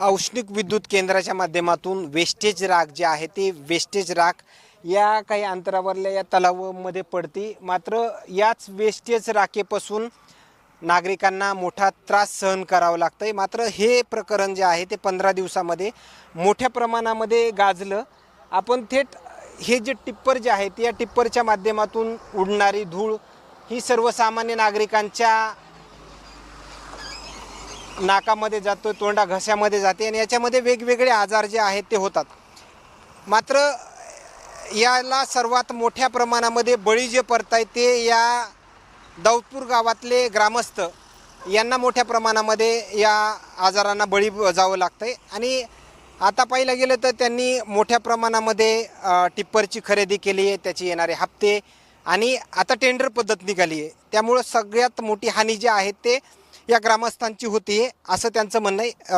औष्णिक विद्युत केंद्राच्या माध्यमातून वेस्टेज राख जे आहे ते वेस्टेज राख या काही अंतरावरल्या या तलावामध्ये पडते. मात्र याच वेस्टेज राखेपासून नागरिकांना मोठा त्रास सहन करावा आहे मात्र हे प्रकरण जे आहे ते पंधरा दिवसामध्ये मोठ्या प्रमाणामध्ये गाजलं. आपण थेट हे जे टिप्पर जे आहे ते या टिप्परच्या माध्यमातून उडणारी धूळ ही सर्वसामान्य नागरिकांच्या नाकामध्ये जातो तोंडा घशामध्ये जाते आणि याच्यामध्ये वेगवेगळे आजार जे आहेत ते होतात. मात्र याला सर्वात मोठ्या प्रमाणामध्ये बळी जे पडतायत ते या दौतपूर गावातले ग्रामस्थ यांना मोठ्या प्रमाणामध्ये या आजारांना बळी जावं लागतं आहे आणि आता पाहिलं गेलं तर त्यांनी मोठ्या प्रमाणामध्ये टिप्परची खरेदी केली आहे त्याचे येणारे हप्ते आणि आता टेंडर पद्धत निघाली आहे. त्यामुळं सगळ्यात मोठी हानी जी आहे ते या ग्रामस्थांची होती असं त्यांचं म्हणणं आहे.